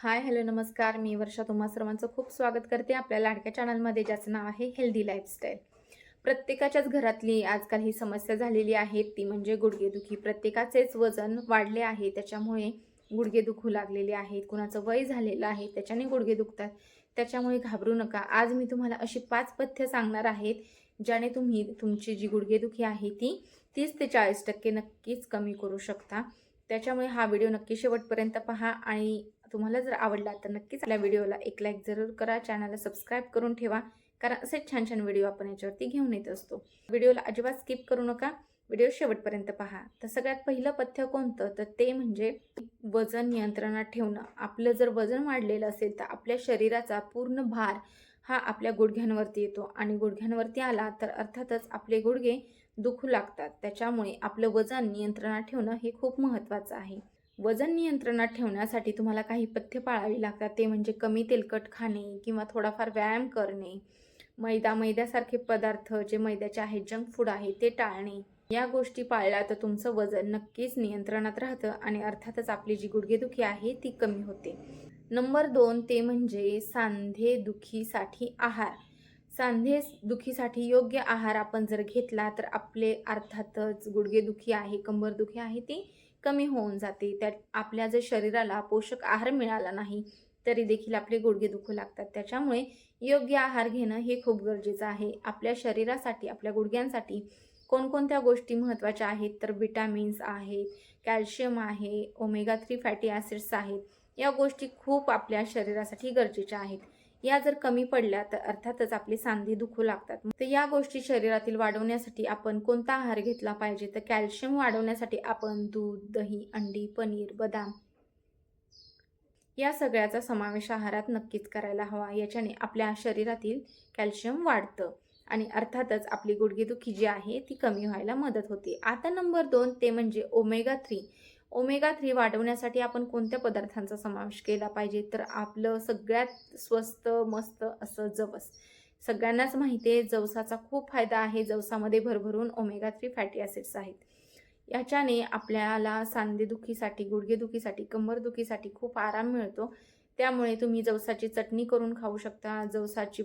Hi hello नमस्कार. मी वर्षा तुम्हा सर्वांचं खूप स्वागत करते आपल्या लाडक्या चॅनलमध्ये ज्याचं नाव आहे हेल्दी लाईफस्टाईल प्रत्येकाच्याच घरातली आजकाल ही समस्या झालेली आहे. ती म्हणजे गुडघेदुखी. प्रत्येकाचेच वजन वाढले आहे. त्याच्यामुळे गुडघे दुखू लागलेले आहेत. कुणाचं वय झालेलं आहे त्याच्याने गुडघे दुखतात. त्याच्यामुळे घाबरू नका. आज मी तुम्हाला अशी पाच पथ्य सांगणार आहेत ज्याने तुम्ही तुमची जी गुडघेदुखी आहे ती तीस ते चाळीस टक्के नक्कीच कमी करू शकता. त्याच्यामुळे हा व्हिडिओ नक्की शेवटपर्यंत पहा आणि तुम्हाला जर आवडला तर नक्कीच आपल्या व्हिडिओला एक लाईक जरूर करा. चॅनलला सबस्क्राईब करून ठेवा. कारण असेच छान छान व्हिडिओ आपण याच्यावरती घेऊन येत असतो. व्हिडिओला अजिबात स्किप करू नका. व्हिडिओ शेवटपर्यंत पहा. तर सगळ्यात पहिलं पथ्य कोणतं? तर ते म्हणजे वजन नियंत्रणात ठेवणं. आपलं जर वजन वाढलेलं असेल तर आपल्या शरीराचा पूर्ण भार हा आपल्या गुडघ्यांवरती येतो. आणि गुडघ्यांवरती आला तर अर्थातच आपले गुडघे दुखू लागतात. त्याच्यामुळे आपलं वजन नियंत्रणात ठेवणं हे खूप महत्त्वाचं आहे. वजन नियंत्रणात ठेवण्यासाठी तुम्हाला काही पथ्य पाळावी लागतात. ते म्हणजे कमी तेलकट खाणे किंवा थोडाफार व्यायाम करणे. मैदा मैद्यासारखे पदार्थ जे मैद्याचे आहेत जंक फूड आहे ते टाळणे. या गोष्टी पाळल्या तर तुमचं वजन नक्कीच नियंत्रणात राहतं आणि अर्थातच आपली जी गुडघेदुखी आहे ती कमी होते. नंबर दोन ते म्हणजे सांधे दुखीसाठी आहार. सांधे दुखीसाठी योग्य आहार आपण जर घेतला तर आपले अर्थातच गुडघेदुखी आहे कंबरदुखी आहे ती कमी होऊन जाते. त्या आपल्या जर शरीराला पोषक आहार मिळाला नाही तरी देखील आपले गुडघे दुखू लागतात. त्याच्यामुळे योग्य आहार घेणं हे खूप गरजेचं आहे. आपल्या शरीरासाठी आपल्या गुडघ्यांसाठी कोणकोणत्या गोष्टी महत्त्वाच्या आहेत? तर विटॅमिन्स आहेत कॅल्शियम आहे ओमेगा थ्री फॅटी ॲसिड्स आहेत. या गोष्टी खूप आपल्या शरीरासाठी गरजेच्या आहेत. या जर कमी पडल्या तर अर्थातच आपले सांधे दुखू लागतात. तर या गोष्टी शरीरातील वाढवण्यासाठी आपण कोणता आहार घेतला पाहिजे? तर कॅल्शियम वाढवण्यासाठी आपण दूध दही अंडी पनीर बदाम या सगळ्याचा समावेश आहारात नक्कीच करायला हवा. याच्याने आपल्या शरीरातील कॅल्शियम वाढतं आणि अर्थातच आपली गुडघेदुखी जी आहे ती कमी व्हायला मदत होते. आता नंबर दोन ते म्हणजे ओमेगा थ्री. ओमेगा थ्री वाढवण्यासाठी आपण कोणत्या पदार्थांचा समावेश केला पाहिजे? तर आपलं सगळ्यात स्वस्त मस्त असं जवस. सगळ्यांनाच माहिती आहे जवसाचा खूप फायदा आहे. जवसामध्ये भरभरून ओमेगा थ्री फॅटी ॲसिड्स आहेत. याच्याने आपल्याला सांधेदुखीसाठी गुडघेदुखीसाठी कंबरदुखीसाठी खूप आराम मिळतो. त्यामुळे तुम्ही जवसाची चटणी करून खाऊ शकता. जवसाची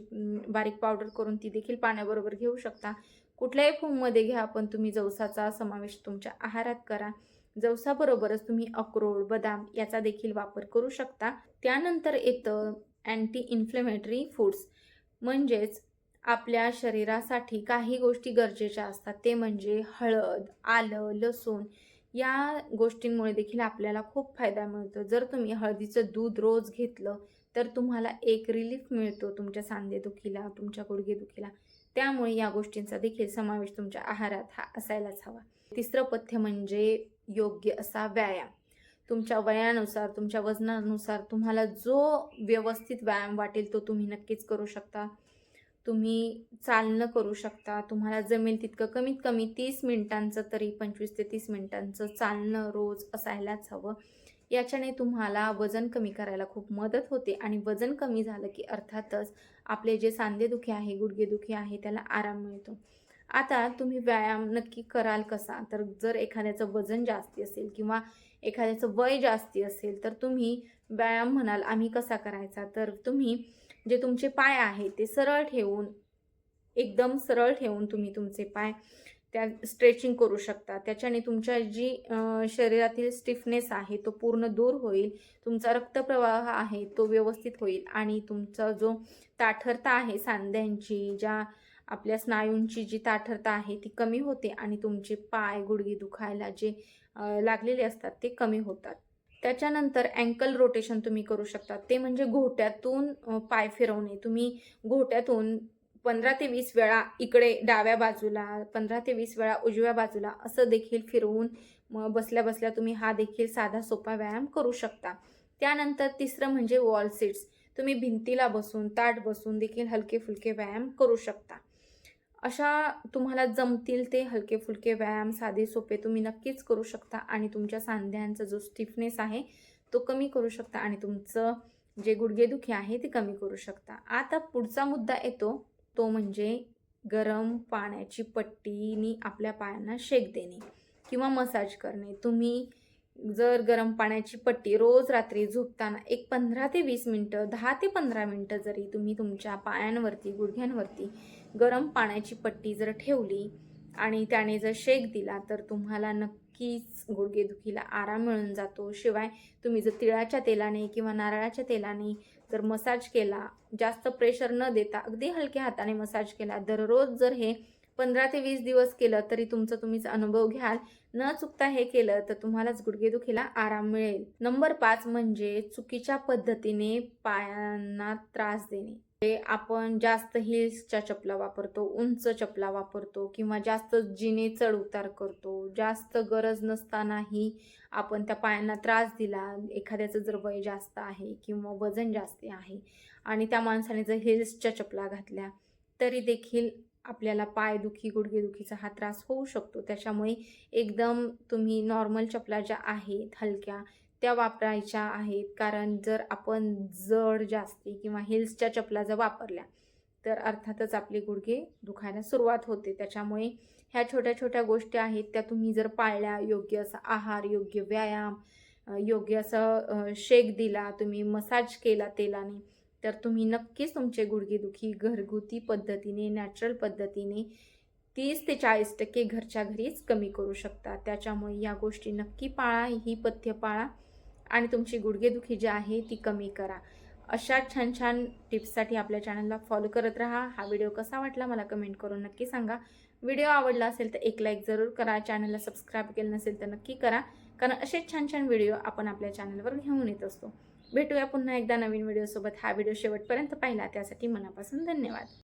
बारीक पावडर करून ती देखील पाण्याबरोबर घेऊ शकता. कुठल्याही फॉर्ममध्ये घ्या पण तुम्ही जवसाचा समावेश तुमच्या आहारात करा. जवसाबरोबरच तुम्ही अक्रोड बदाम याचा देखील वापर करू शकता. त्यानंतर येतं अँटी इन्फ्लेमेटरी फूड्स म्हणजेच आपल्या शरीरासाठी काही गोष्टी गरजेच्या असतात. ते म्हणजे हळद आलं लसूण या गोष्टींमुळे देखील आपल्याला खूप फायदा मिळतो. जर तुम्ही हळदीचं दूध रोज घेतलं तर तुम्हाला एक रिलीफ मिळतो तुमच्या सांधेदुखीला तुमच्या गुडघेदुखीला. त्यामुळे या गोष्टींचा देखील समावेश तुमच्या आहारात हा असायलाच हवा. तिसरं पथ्य म्हणजे योग्य असा व्यायाम. तुमच्या वयानुसार तुमच्या वजनानुसार तुम्हाला जो व्यवस्थित व्यायाम वाटेल तो तुम्ही नक्कीच करू शकता. तुम्ही चालणं करू शकता. तुम्हाला जमेल तितकं कमीत कमी तीस मिनिटांचं तरी पंचवीस ते तीस मिनिटांचं चालणं रोज असायलाच हवं. याच्याने तुम्हाला वजन कमी करायला खूप मदत होते आणि वजन कमी झालं की अर्थातच आपले जे सांधेदुखी आहे गुडघेदुखी आहे त्याला आराम मिळतो. आता तुम्ही व्यायाम नक्की कराल कसा? तर जर एखाद्याचं वजन जास्ती असेल किंवा एखाद्याचं वय जास्ती असेल तर तुम्ही व्यायाम म्हणाल आम्ही कसा करायचा? तर तुम्ही जे तुमचे पाय आहे ते सरळ ठेवून एकदम सरळ ठेवून तुम्ही तुमचे पाय त्या स्ट्रेचिंग करू शकता. त्याच्याने तुमच्या जी शरीरातील स्टिफनेस आहे तो पूर्ण दूर होईल तुमचा रक्तप्रवाह आहे तो व्यवस्थित होईल आणि तुमचा जो ताठरता आहे सांध्यांची ज्या आपल्या स्नायूंची जी ताठरता आहे ती कमी होते आणि तुमचे पाय गुडघे दुखायला जे लागलेले असतात ते कमी होतात. त्याच्यानंतर अँकल रोटेशन तुम्ही करू शकता. ते म्हणजे घोट्यातून पाय फिरवणे. तुम्ही घोट्यातून पंधरा ते वीस वेळा इकडे डाव्या बाजूला पंधरा ते वीस वेळा उजव्या बाजूला असं देखील फिरवून मग बसल्या बसल्या तुम्ही हा देखील साधा सोपा व्यायाम करू शकता. त्यानंतर तिसरं म्हणजे वॉल सीट्स तुम्ही भिंतीला बसून ताट बसून देखील हलके फुलके व्यायाम करू शकता. अशा तुम्हाला जमतील ते हलके फुलके व्यायाम साधे सोपे तुम्ही नक्कीच करू शकता आणि तुमच्या सांध्यांचा जो स्टिफनेस आहे तो कमी करू शकता आणि तुमचं जे गुडघेदुखी आहे ते कमी करू शकता. आता पुढचा मुद्दा येतो तो म्हणजे गरम पाण्याची पट्टीनी आपल्या पायांना शेक देणे किंवा मसाज करणे. तुम्ही जर गरम पाण्याची पट्टी रोज रात्री झोपताना एक पंधरा ते वीस मिनटं दहा ते पंधरा मिनटं जरी तुम्ही तुमच्या पायांवरती गुडघ्यांवरती गरम पाण्याची पट्टी जर ठेवली आणि त्याने जर शेक दिला तर तुम्हाला नक्कीच गुडघेदुखीला आराम मिळून जातो. शिवाय तुम्ही जर तिळाच्या तेलाने किंवा नारळाच्या तेलाने जर मसाज केला जास्त प्रेशर न देता अगदी हलक्या हाताने मसाज केला दररोज जर हे पंधरा ते वीस दिवस केलं तरी तुमचा तुम्हीच अनुभव घ्याल. न चुकता हे केलं तर तुम्हालाच गुडघेदुखीला आराम मिळेल. नंबर पाच म्हणजे चुकीच्या पद्धतीने पायांना त्रास देणे. ते आपण जास्त हिल्सच्या चपला वापरतो उंच चपला वापरतो किंवा जास्त जिने चढ उतार करतो जास्त गरज नसतानाही आपण त्या पायांना त्रास दिला एखाद्याचं जर वय जास्त आहे किंवा वजन जास्त आहे आणि त्या माणसाने जर हिल्सच्या चपला घातल्या तरी देखील आपल्याला पायदुखी गुडघेदुखीचा हा त्रास होऊ शकतो. त्याच्यामुळे एकदम तुम्ही नॉर्मल चपला ज्या आहेत हलक्या त्या वापरायच्या आहेत. कारण जर आपण जड जास्ती किंवा हिल्सच्या चपला जर वापरल्या तर अर्थातच आपले गुडघे दुखायला सुरुवात होते. त्याच्यामुळे ह्या छोट्या छोट्या गोष्टी आहेत त्या तुम्ही जर पाळल्या योग्य असा आहार योग्य व्यायाम योग्य असं शेक दिला तुम्ही मसाज केला तेलाने तर तुम्ही नक्कीच तुमचे गुडघेदुखी घरगुती पद्धतीने नॅचरल पद्धतीने तीस ते चाळीस टक्के घरच्या घरीच कमी करू शकता. त्याच्यामुळे या गोष्टी नक्की पाळा ही पथ्य पाळा. आणि तुमची गुडघेदुखी जी आहे ती कमी करा. अशा छान छान टिप्ससाठी आपल्या चॅनलला फॉलो करत राहा. हा व्हिडिओ कसा वाटला मला कमेंट करून नक्की सांगा. व्हिडिओ आवडला असेल तर एक लाईक जरूर करा. चॅनलला सबस्क्राईब केलं नसेल तर नक्की करा. कारण असेच छान छान व्हिडिओ आपण आपल्या चॅनलवर घेऊन येत असतो. भेटूया पुन्हा एकदा नवीन व्हिडिओसोबत. हा व्हिडिओ शेवटपर्यंत पाहिला. त्यासाठी मनापासून धन्यवाद.